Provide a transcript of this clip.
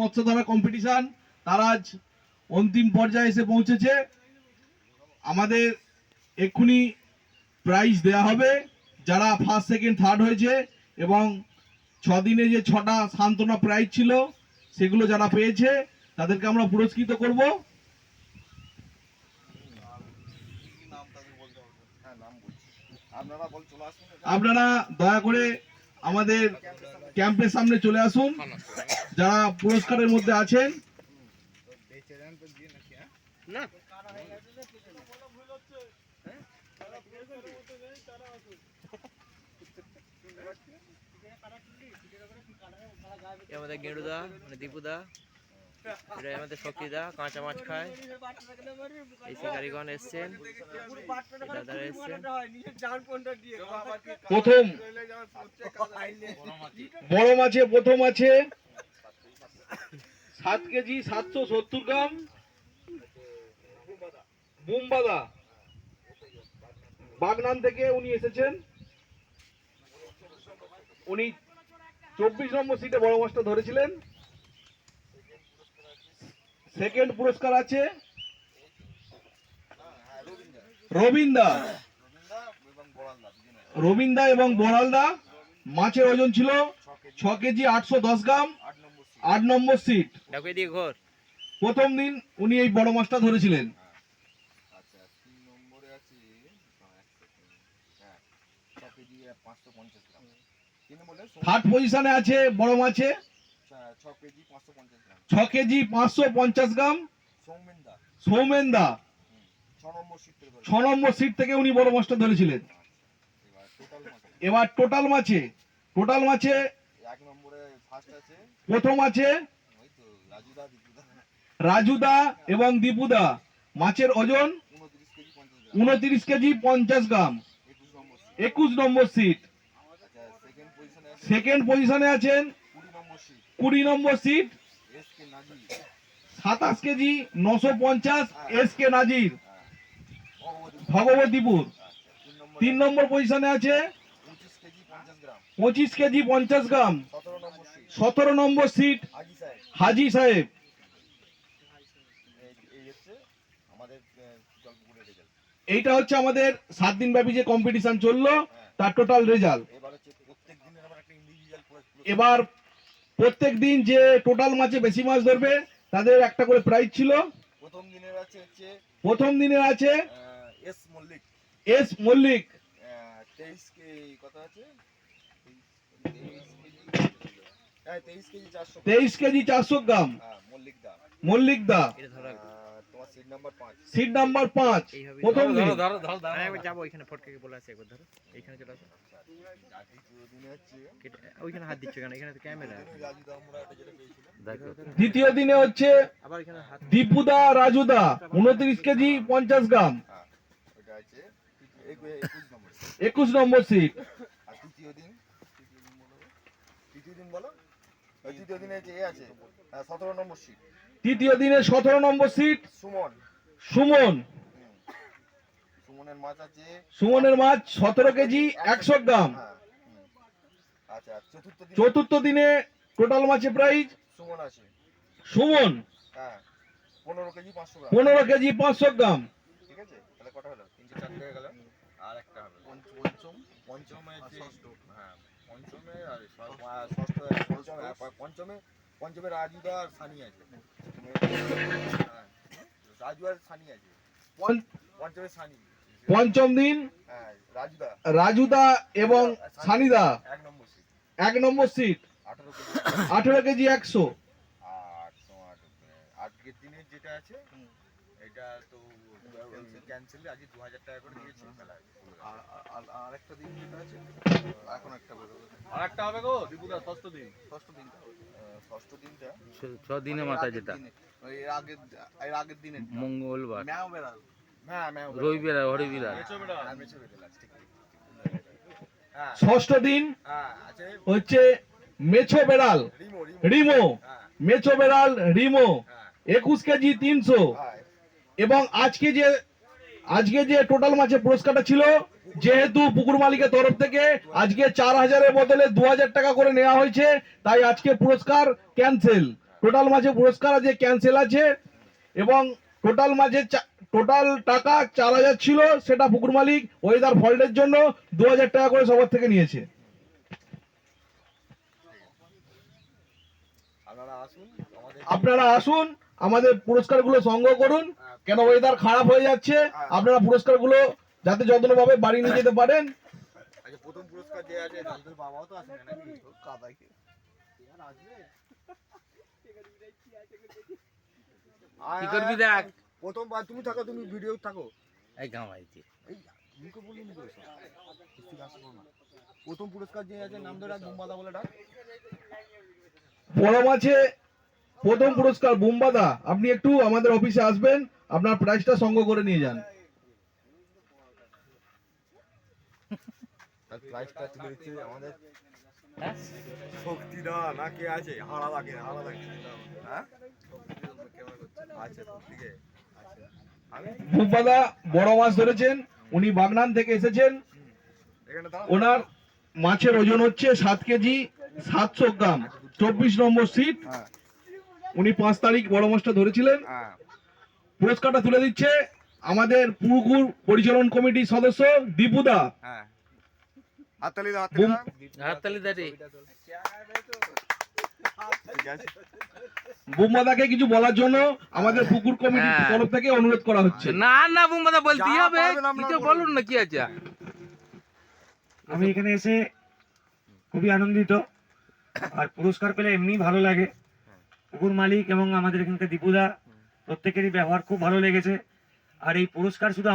মৎস্যধারা competition তারা আজ অন্তিম পর্যায়ে এসে পৌঁছেছে। আমাদের এক্ষুনি প্রাইজ দেয়া হবে যারা ফার্স্ট সেকেন্ড থার্ড হয়েছে এবং ছ দিনে যে ছটা সান্ত্বনা প্রাইজ ছিল সেগুলো যারা পেয়েছে তাদেরকে আমরা পুরস্কৃত করব। আপনারা দয়া করে আমাদের ক্যাম্পের সামনে চলে আসুন। যারা পুরস্কারের মধ্যে আছেন। আমাদের গেঁড়ুদা মানে দীপুদা। এটা আমাদের শক্তিদা কাঁচা মাছ খায়। এই শিকারিগণ এসছেন। দাদারা এসছেন। প্রথম। বড় মাছে প্রথম আছে। সাত কেজি সাতশো সত্তর গ্রাম। বুমবাদা বাগনান থেকে উনি এসেছেন। উনি চব্বিশ নম্বর সিটে বড় মাছটা ধরেছিলেন। সেকেন্ড পুরস্কার আছে। রবিন্দা রবিন্দা এবং বড়ালদা। মাছের ওজন ছিল ছ কেজি আটশো দশ গ্রাম আট নম্বর সিট। প্রথম দিন উনি এই বড় মাছটা ধরেছিলেন। থার্ড পজিশনে আছে বড় মাছে। ছ- কেজি পাঁচশো পঞ্চাশ গ্রাম। সৌমেন দা ছ নম্বর সিট থেকে উনি বড় মাছটা ধরেছিলেন। এবার টোটাল মাছ। এবার টোটাল মাছে? টোটাল মাছে? প্রথম আছে? রাজুদা এবং দীপুদা। মাছের ওজন? উনত্রিশ কেজি পঞ্চাশ গ্রাম। একুশ নম্বর সিট। আচ্ছা সেকেন্ড সেকেন্ড পজিশনে আছেন? কুড়ি নম্বর সিট সাতাশ কেজি, নশো পঞ্চাশ এস কে নাজির, ভগবতীপুর। তিন নম্বর পজিশনে আছে পঁচিশ কেজি, পঞ্চাশ গ্রাম। সতেরো নম্বর সিট হাজি সাহেব। এইটা হচ্ছে আমাদের সাত দিন ব্যাপী যে কম্পিটিশন চলল, তার টোটাল রেজাল্ট এবার প্রত্যেক দিন যে টোটাল মাছে বেশি মাছ ধরবে তাদের একটা করে প্রাইজ ছিল। প্রথম দিনের আছে হচ্ছে প্রথম দিনের আছে এস মল্লিক। এস মল্লিক। তেইশ কে কত আছে? তেইশ কেজি হ্যাঁ চারশো তেইশ কেজি চারশো গ্রাম। হ্যাঁ মল্লিক দা। মল্লিক দা। সিট নাম্বার পাঁচ সিট নাম্বার পাঁচ এইভাবে প্রথম আমি যাব ওইখানে ফটকে বলে আসি একবার ধরো। এইখানে চলে আসো। দ্বিতীয় দিনে হচ্ছে ওইখানে হাত দিচ্ছ কেন? এখানে তো ক্যামেরা রাজু দা আমরা এটা যেটা পেয়েছিলাম দ্বিতীয় দিনে হচ্ছে আবার এখানে হাত দীপুদা রাজুদা উনত্রিশ কেজি পঞ্চাশ গ্রাম। হ্যাঁ একুশ নম্বর সিট তৃতীয় দিন? তৃতীয় দিন বলো? দিন তৃতীয় দিনে যে আছে হ্যাঁ, সতেরো নম্বর সিট তৃতীয় দিনে সতেরো নম্বর সিট সুমন। সুমন। সুমনের মাছ আছে। সুমনের মাছ সতেরো কেজি একশো গ্রাম। হ্যাঁ। আচ্ছা চতুর্থ দিনে? টোটাল মাছে প্রাইস সুমন আছে। সুমন। হ্যাঁ পনেরো কেজি পাঁচশো গ্রাম। পনেরো কেজি পাঁচশো গ্রাম। ঠিক আছে? তাহলে কটা হলো? তিনশো চারটে গেল। আর একটা হবে। পঞ্চম? পঞ্চমে ষষ্ঠ। হ্যাঁ পঞ্চমে আর ষষ্ঠ পঞ্চমে? পঞ্চমে রাজুদা রাজু আর সানি আছে। হ্যাঁ, রাজু আর সানি আছে। পঞ্চ- পঞ্চমে সানি। পঞ্চম দিন হ্যাঁ রাজুদা রাজুদা এবং সানিদা এক নম্বর সিট এক নম্বর সিট আঠারো কেজি। আঠেরো কেজি একশো। আর তোমার আজকের দিনে যেটা আছে এটা তো ক্যান্সেল আজকে দু হাজার টাকা করে দিয়েছে। মেলায় আর একটা দিন যেটা আছে এখন একটা বেরোবে। আর একটা হবে গো দীপুদা ষষ্ঠ দিন। ষষ্ঠ দিনটা ষষ্ঠ দিনটা। ছ দিনের মাথায় যেটা। ওই এর আগের এর আগের দিনে মঙ্গলবার। ম্যাও বেড়াল। হ্যাঁ ম্যাও রবিবার মেছো হ্যাঁ মেছে বেড়াল আছে, ঠিক ঠিক হ্যাঁ। ষষ্ঠ দিন হ্যাঁ হচ্ছে মেছো বেড়াল। রিমো মেছো বেড়াল রিমো। একুশ কেজি তিনশো। এবং আজকে যে আজকে যে টোটাল মাছের পুরস্কারটা ছিল, যেহেতু পুকুর মালিকের তরফ থেকে আজকে চার হাজারের বদলে দু হাজার টাকা করে নেওয়া হয়েছে, তাই আজকে পুরস্কার ক্যান্সেল টোটাল মাছের পুরস্কার আজকে ক্যান্সেল আছে এবং টোটাল মাঝে টোটাল টাকা চার হাজার ছিল সেটা পুকুর মালিক ওয়েদার ফল্টের জন্য দু হাজার টাকা করে সবার থেকে নিয়েছে। আপনারা আসুন আমাদের পুরস্কারগুলো সংগ্রহ করুন। কেন ওয়েদার খারাপ হয়ে যাচ্ছে আপনারা পুরস্কারগুলো যাতে যত্নভাবে বাড়ি নিয়ে যেতে পারেন। আচ্ছা প্রথম পুরস্কার যে আছে তাদের বাবাও তো কাদাকে কি করবি দেখ? প্রথমবার তুমি থাকো তুমি ভিডিও থাকো। এই গামাইতে। মুখে না। প্রথম পুরস্কার যে আছে নাম ধরে ডাক বলে ডাক। বড় মাছে প্রথম পুরস্কার বুম্বাদা। আপনি একটু আমাদের অফিসে আসবেন আপনার প্রাইসটা সংগ্রহ করে নিয়ে যান। তার প্রাইসটা তুলে দিচ্ছে আমাদের। না কে আছে? হ্যাঁ? আচ্ছা ঠিক আছে। আচ্ছা বড় মাছ ধরেছেন উনি বাগনান থেকে এসেছেন। ওনার মাছের ওজন হচ্ছে সাত কেজি সাতশো গ্রাম চব্বিশ নম্বর সিট হ্যাঁ। উনি পাঁচ তারিখ বড় মাছটা ধরেছিলেন। হ্যাঁ। পুরস্কারটা তুলে দিচ্ছে আমাদের পুকুর পরিচালন কমিটির সদস্য দীপুদা হ্যাঁ। বুম্বাদাকে কিছু বলার জন্য আমাদের পুকুর কমিটির হ্যাঁ। তরফ থেকে অনুরোধ করা হচ্ছে। না না বুম্বাদা বলতেই হবে। কিছু। বলুন। না কি আছে? আমি এখানে এসে খুবই আনন্দিত। আর পুরস্কার পেলে এমনি ভালো লাগে। পুকুর মালিক এবং আমাদের এখানকার দীপুদা, প্রত্যেকেরই ব্যবহার খুব ভালো লেগেছে। আর এই পুরস্কার শুধু